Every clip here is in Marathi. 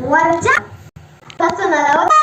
वरच्या सुनाला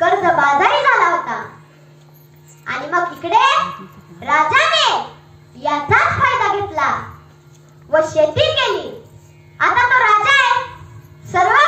कर्ज बाजारी झाला होता. आणि मग इकडे राजाने याचाच फायदा घेतला व शेती केली. आता तो राजा आहे. सर्व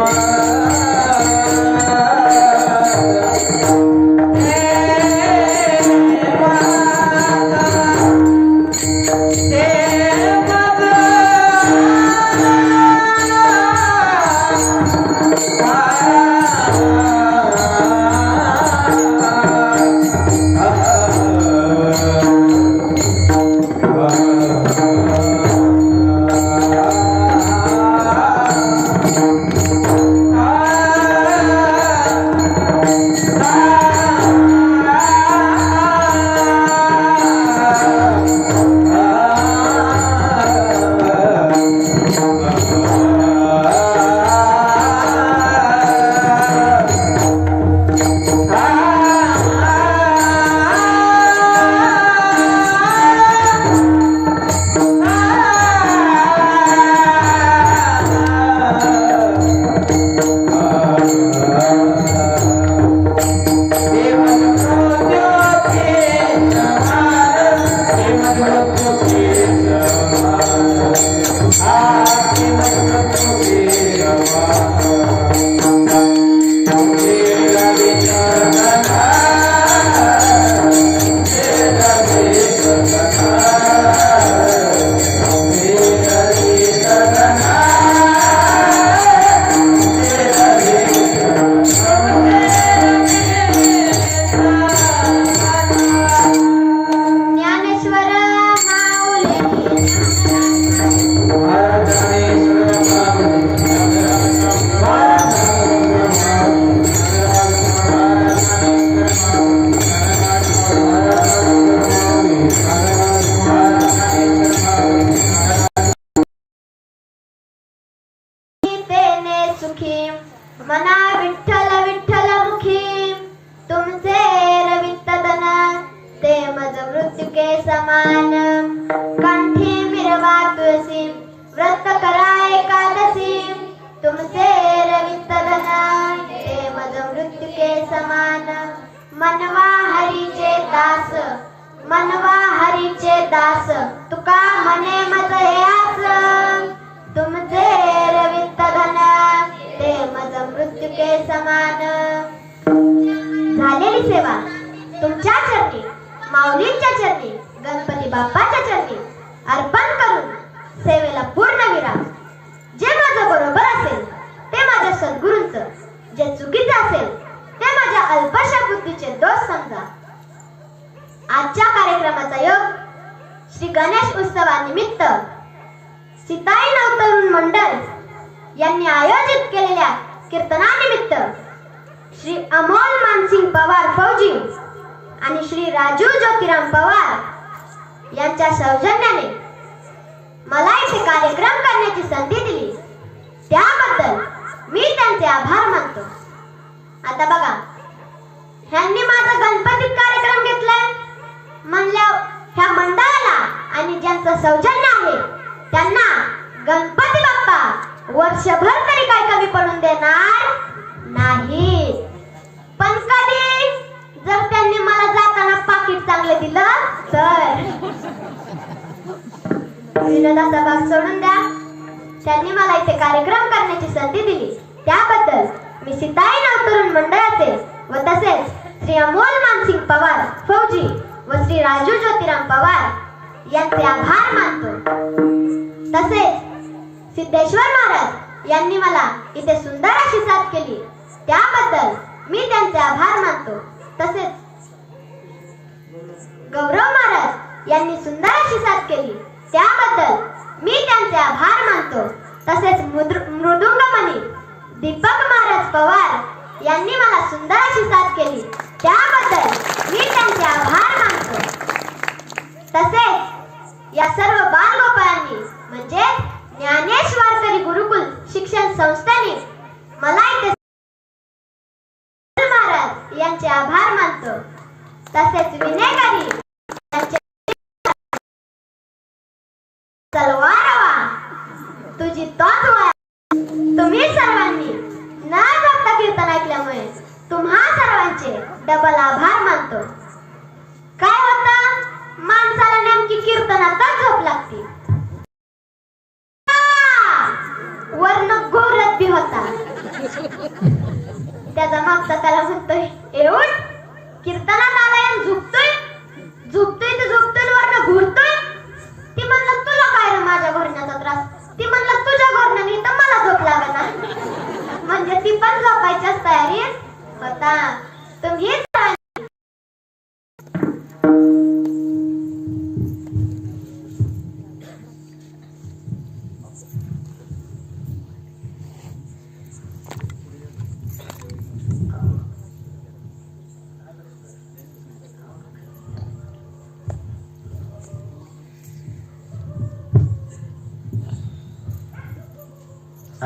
Ah बाप्पाच्या चरणी अर्पण करून सेवेला पूर्ण विराम. जे माझं बरोबर असेल ते माझ्या सद्गुरूंच. जे चुकीचं असेल ते माझ्या अल्पशा बुद्धीचे दोष समजा. आजच्या कार्यक्रमाचा योग श्री गणेश उत्सवानिमित्त सीताई नवतरुण मंडळ यांनी आयोजित केलेल्या कीर्तनानिमित्त श्री अमोल मानसिंग पवार फौजी आणि श्री राजू ज्योतिराम पवार यांच्या सौजन्याने मला इथे कार्यक्रम करण्याची संधी दिली. त्याबद्दल मी त्यांचे आभार मानतो. आता बघा ह्यांनी माझा गणपतीत कार्यक्रम घेतलाय. म्हणल्या ह्या मंडळाला आणि ज्यांचं सौजन्य आहे त्यांना गणपती बाप्पा वर्षभर तरी काय कमी पडून देणार नाही विनोदाचा भाग सोडून द्या. त्यांनी मला इथे कार्यक्रम करण्याची संधी दिली. त्याबद्दल मी सीताई नवतरुण मंडळाचे व तसेच श्री अमोल मानसिंग पवार फौजी व श्री राजू ज्योतिराम पवार यांचे आभार मानतो. तसेच सिद्धेश्वर महाराज यांनी मला इथे सुंदर अशी साथ केली. त्याबद्दल मी त्यांचे आभार मानतो. तसेच गौरव महाराज यांनी सुंदर अशी साथ केली. त्याबद्दल मी त्यांचे आभार मानतो. तसेच मृदुंगमणी दीपक महाराज पवार यांनी मला सुंदर अशी साथ केली. त्याबद्दल मी त्यांचे आभार मानतो. तसेच या सर्व बालगोपाळांनी म्हणजे ज्ञानेश वारकरी गुरुकुल शिक्षण संस्थेने मला इथे महाराज यांचे आभार मानतो. तसेच विनय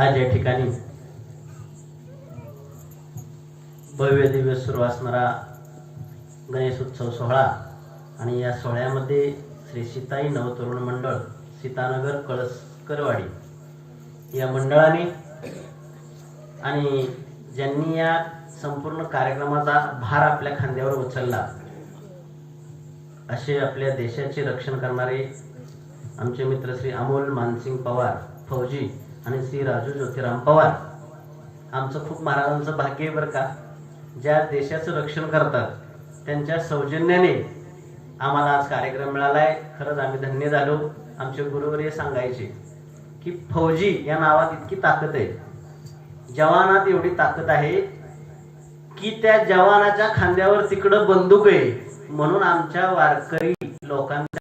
आज या ठिकाणी भव्य दिव्य सुरू असणारा गणेश उत्सव सोहळा आणि या सोहळ्यामध्ये श्री सीताई नवतरुण मंडळ सीतानगर कळसकरवाडी या मंडळाने आणि ज्यांनी या संपूर्ण कार्यक्रमाचा भार आपल्या खांद्यावर उचलला असे आपल्या देशाचे रक्षण करणारे आमचे मित्र श्री अमोल मानसिंग पवार फौजी आणि श्री राजू ज्योतिराम पवार. आमचं खूप महाराजांचं भाग्य आहे बरं का. ज्या देशाचं रक्षण करतात त्यांच्या सौजन्याने आम्हाला आज कार्यक्रम मिळाला आहे खरंच आम्ही धन्य झालो. आमचे गुरुवर्य सांगायचे की फौजी या नावात इतकी ताकद आहे. जवानात एवढी ताकद आहे की त्या जवानाच्या खांद्यावर तिकडं बंदूक आहे. म्हणून आमच्या वारकरी लोकांना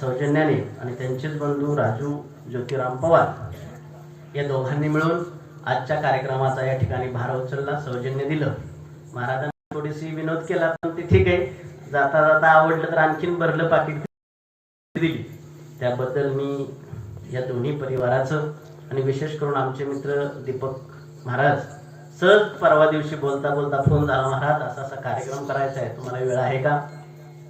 सौजन्याने आणि त्यांचेच बंधू राजू ज्योतिराम पवार या दोघांनी मिळून आजच्या कार्यक्रमाचा या ठिकाणी भार उचलला सौजन्य दिलं. महाराजांनी थोडीशी विनोद केला पण ते ठीक आहे. जाता जाता आवडलं तर आणखीन भरलं पाकिट दिली. त्याबद्दल मी या दोन्ही परिवाराचं आणि विशेष करून आमचे मित्र दीपक महाराज सहज परवा दिवशी बोलता बोलता फोन झाला महाराज असा असा कार्यक्रम करायचा आहे तुम्हाला वेळ आहे का?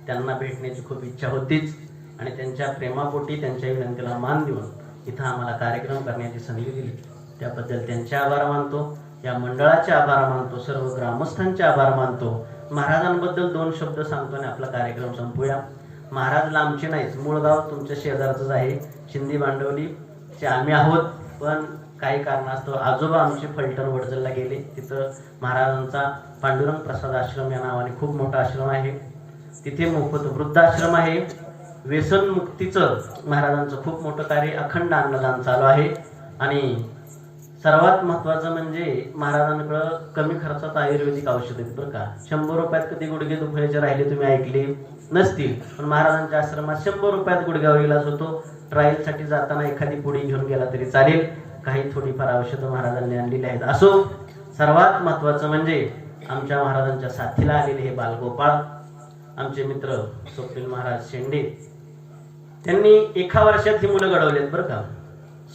त्यांना भेटण्याची खूप इच्छा होतीच. आणि त्यांच्या प्रेमापोटी त्यांच्या विनंतीला मान देऊन इथं आम्हाला कार्यक्रम करण्याची संधी दिली. त्याबद्दल त्यांचे आभार मानतो. या मंडळाचे आभार मानतो. सर्व ग्रामस्थांचे आभार मानतो. महाराजांबद्दल दोन शब्द सांगतो आणि आपला कार्यक्रम संपूया. महाराज लांबचे नाहीच मूळ गाव तुमच्या शेजारचंच आहे. शिंदी भांडवलीचे आम्ही आहोत. पण काही कारणास्तव आजोबा आमचे फलटण वडजलला गेले. तिथं महाराजांचा पांडुरंग प्रसाद आश्रम या नावाने खूप मोठा आश्रम आहे. तिथे मोफत वृद्धाश्रम आहे. व्यसन मुक्तीचं महाराजांचं खूप मोठं कार्य अखंड अन्नदान चालू आहे. आणि सर्वात महत्वाचं म्हणजे महाराजांकडं कमी खर्चात आयुर्वेदिक औषध आहेत बरं का. शंभर रुपयात कधी गुडघे दुखायचे राहिले तुम्ही ऐकले? नसतील. पण महाराजांच्या आश्रमात शंभर रुपयात गुडघ्यावर इलाज होतो. ट्रायलसाठी जाताना एखादी पुढी घेऊन गेला तरी चालेल. काही थोडीफार औषधं महाराजांनी आणलेली आहेत. असो सर्वात महत्वाचं म्हणजे आमच्या महाराजांच्या साथीला आलेले हे बालगोपाळ आमचे मित्र स्वप्नील महाराज शेंडे त्यांनी एका वर्षात ही मुलं घडवलेत बरं का.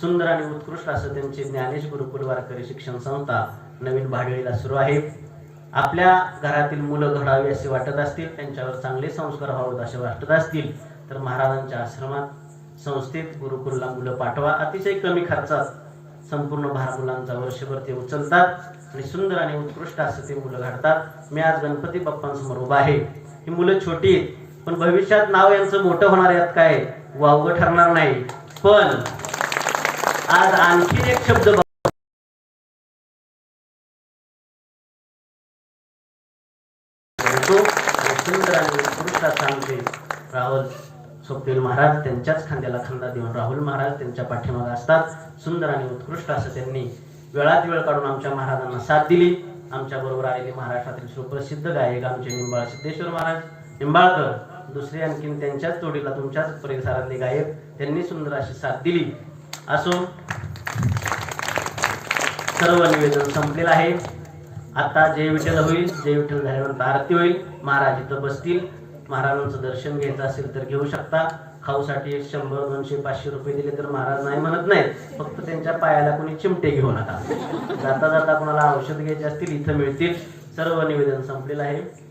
सुंदर आणि उत्कृष्ट असं त्यांचे ज्ञानेश गुरुकुल वारकरी शिक्षण संस्था नवीन भाडळीला सुरू आहे. आपल्या घरातील मुलं घडावी असे वाटत असतील त्यांच्यावर चांगले संस्कार व्हावेत असे वाटत असतील तर महाराजांच्या आश्रमात संस्थेत गुरुकुलला मुलं पाठवा. अतिशय कमी खर्चात संपूर्ण भार मुलांचा वर्षभर ते उचलतात आणि सुंदर आणि उत्कृष्ट असं ते मुलं घडतात. मी आज गणपती बाप्पांसमोर उभा आहे. ही मुलं छोटी आहेत पण भविष्यात नाव यांचं मोठं होणार यात काय? वावगं ठरणार नाही. पण आज आणखी एक शब्द सांगते. राहुल स्वप्नील महाराज त्यांच्याच खांद्याला खांदा देऊन राहुल महाराज त्यांच्या पाठीमागे असतात. सुंदर आणि उत्कृष्ट असं त्यांनी वेळात वेळ काढून आमच्या महाराजांना साथ दिली. आमच्या बरोबर आलेले महाराष्ट्रातील सुप्रसिद्ध गायक आमचे निंबाळ सिद्धेश्वर महाराज निंबाळकर दुसरे आणखीन त्यांच्याच जोडीला तुमच्याच परिसरातले गायक त्यांनी सुंदर अशी साथ दिली. असो. सर्व निवेदन संपलेलं आहे. आता जय विठ्ठल होईल. जय विठ्ठल झाल्यानंतर आरती होईल. महाराज इथं बसतील. महाराजांचं दर्शन घ्यायचं असेल तर घेऊ शकता. खाऊसाठी शंभर दोनशे पाचशे रुपये दिले तर महाराज नाही म्हणत नाहीत. फक्त त्यांच्या पायाला कोणी चिमटे घेऊ नका. जाता जाता कोणाला औषध घ्यायचे असतील इथं मिळतील. सर्व निवेदन संपलेलं आहे.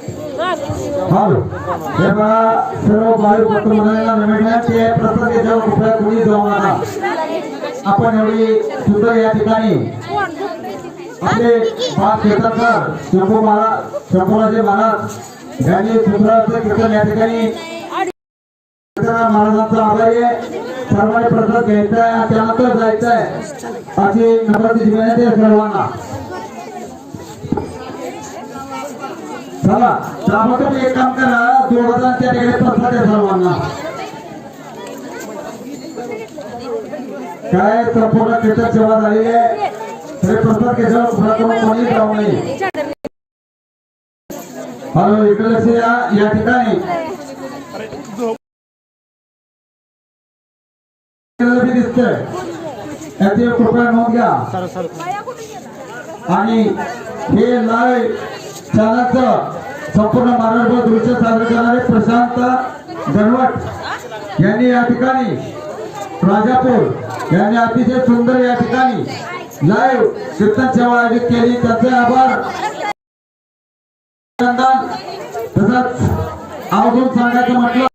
हे. बघा सर्व बाहेर पत्र म्हणायला नमिळण्यात ते प्रत्येकाच्या कृपया कुणी जाऊ नका आपण एवढी सुंदर या ठिकाणी आपले बाप शेताकर शंभू महाराज शंभूराजे महाराज यांनी सुंदराचं कीर्तन या ठिकाणी महाराजांचा आभारी आहे. सर्वांनी प्रसाद घ्यायचा आहे त्यानंतर जायचं आहे. अशी नम्रतेची विनंती आहे सर्वांना. चला त्यामध्ये तुम्ही एक काम करा दोघ जण त्या ठिकाणी प्रसाद आहे सर्वांना. काय संपूर्ण कीर्तन सेवा झालेली आहे तरी प्रसाद केल्यावर पुढे करून कोणी जाऊ नये. हॅलो इकडे लक्ष द्या या ठिकाणी. दिसतंय. याची कृपया नोंद घ्या. आणि हे लाईव्ह चॅनलचं संपूर्ण महाराष्ट्र दृश्य सादर करणारे प्रशांत धनवट यांनी या ठिकाणी राजापूर यांनी अतिशय सुंदर या ठिकाणी लाईव्ह कीर्तन सेवा आयोजित केली. त्याचे आभार. तसंच आवर्जून सांगायचं म्हटलं